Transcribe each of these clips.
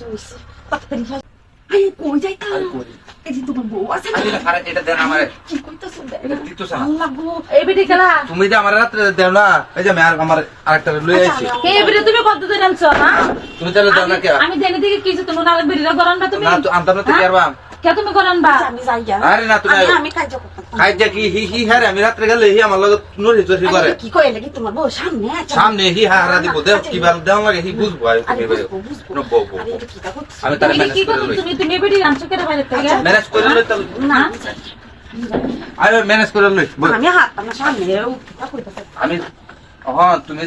তাড়াতাড়ি যাই আই কই যাইতা আর কই? এই যে তোমার বউ আছে না আরে এটা দেন আমারে কি কইতাছো এটা দিতেছ না। আল্লাহ গো এই বেটি খেলা তুমি যে আমারে রাত্রে দেও না এই যে আমি আর আমার আরেকটা লই আইছি কে বেটি তুমি কত দূর আনছো তুমি তাহলে দাও না কে আমি দেনে দিকে কিছু তুমি নালে বেরিরা গরম না তুমি না তো আনতাম না তো? কি কে তুমি বা আচ্ছা, আমি যাই গা আরে না, তুমি আমি- আয়ো। আমি কাজ করতাম খাই যা কি? হি হি আমি রাত্রে গেলে হি আমার লগে নড়ি চড়ি করে কি কইলে কি তোমার বউ সামনে সামনে হি হা হারা দিব। দেও আচ্ছা, কি ভালো দেও লাগে হি বুঝব আয় তুমি বুঝব নো বউ বউ আরে এটা কি তা করছিস? আমি তারে ম্যানেজ করে লই। তুমি তুমি বেটি আনছো কেন বাইরে থেকে? আচ্ছা, ম্যানেজ করে লই তাহলে না। না। আমি যাই। আরে ম্যানেজ করে লই আমি হাত আমার সামনে ও কি তা কইতাছে আমি হ্যাঁ তুমি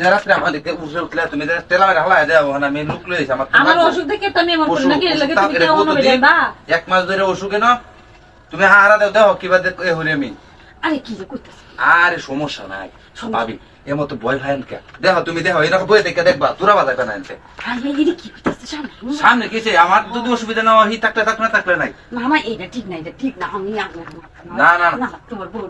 উঠে উঠলে তুমি তেলা মেরে হালাই দেও না আমি লুক লইছি আমার তো আমার লাগবো। অসুখ দেখে তুমি এমন করো নাকি লাগে তুমি তাও কেমন হবে বা? এক মাস ধরে অসুখে না তুমি হারা দেও দেও কিবা দেখ এ হরি আমি। আরে কি যে কইতাছে। আরে সমস্যা নাই ভাবি এর মতো বয় ভাই কে দেখো তুমি দেখো এরকম বই দেখে দেখবা তোরা বাজাবে না এনতে কি সামনে? সামনে কিসে আমার যদি অসুবিধা না হয় হি থাকলে থাকলে না থাকলে নাই। না আমার এটা ঠিক না এটা ঠিক না আমি না, না, না। তোমার বউ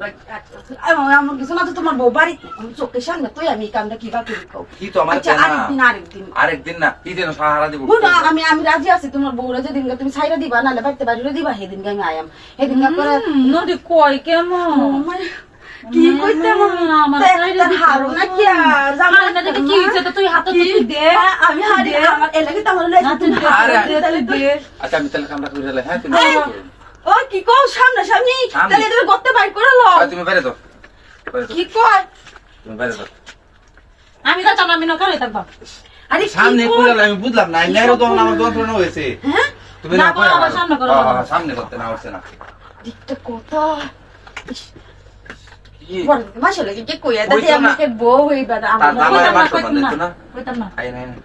আমার কিছু না তো তোমার বউ বাড়িতে আমি চোখের সামনে তুই আমি কামটা কি বা করি? কি তো আমার আচ্ছা আরেকদিন আরেকদিন। আরেকদিন না কি যেন সাহারা দিব। আমি আমি রাজি আছি তোমার বউরা যেদিন তুমি ছাইরা দিবা নাহলে বাড়িতে বাড়িতে দিবা সেদিন আমি আয়াম। সেদিন করে নদী কই কেমন কি কইতে আমার আমার হারো না কি আর না দেখে কি হইছে তো তুই হাতে তুই দে। আমি হারি আমার এলাকে তো আমার না তুই দে, দে, তুই দে। আচ্ছা আমি তাহলে করে দিলে হ্যাঁ তুমি ও কি কও? সামনে সামনে। তাহলে এটা করতে বাইর করে লো। আর তুমি বাইরে দাও কি কয়? তুমি বাইরে দাও আমি তো চাপ আমি নকরে থাকব। আরে সামনে করে আমি বুঝলাম না নেরো তখন আমার যন্ত্রণা হয়েছে। হ্যাঁ? তুমি না, করো, সামনে করো। হ্যাঁ, হ্যাঁ, সামনে করতে না হচ্ছে না। দিকটা কথা? মাসে লাগে কি কইয়া দাদি আমাকে বউ হইবা আমার আমার না সম্মান কইতাম দিতো না না? কইতাম না আই নাই নাই।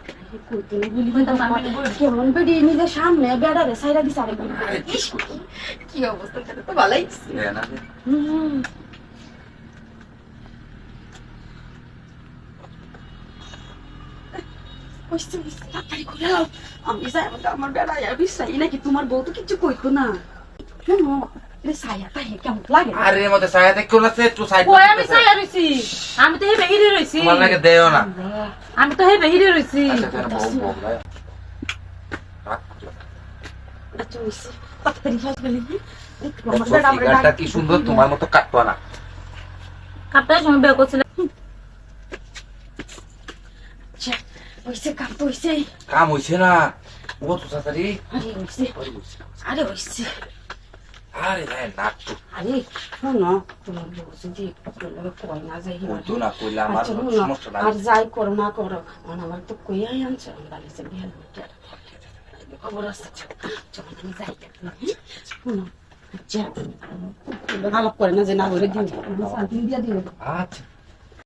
কইতে না গুলি কইতাম না আমি কেমন বেডি নিজের সামনে বেড়ারে সাইরা আরে কি অবস্থা তো ভালোই হুম আমার নাকি তোমার বউ তো কিছু কইতো না আরে এর ছায়া দেখো না সে একটু সাইড কই আমি চাই রইছি আমি তো হে বেহিরে রইছি তোমার লাগে দেও না আমি তো হে বেহিরে আচ্ছা কি সুন্দর তোমার মতো কাটতো না কাপড়ের সময় বের করছিল হইছে কাম তো হইছে কাম হইছে না ও তো তাড়াতাড়ি আরে হইছে হইছে। আরে হইছে আরে ভাই নাক তো আরে শোনো বউ যদি কই না যাই বলতো না কইলে আমার সমস্যা নাই আর যাই করো না করো আমার তো কইয়াই আনছে আমি বালিশে বিহার খবর আছে চলো আমি যাই শোনো আচ্ছা আলাপ করে না যে না হলে দিন দিন দিয়া দিন আচ্ছা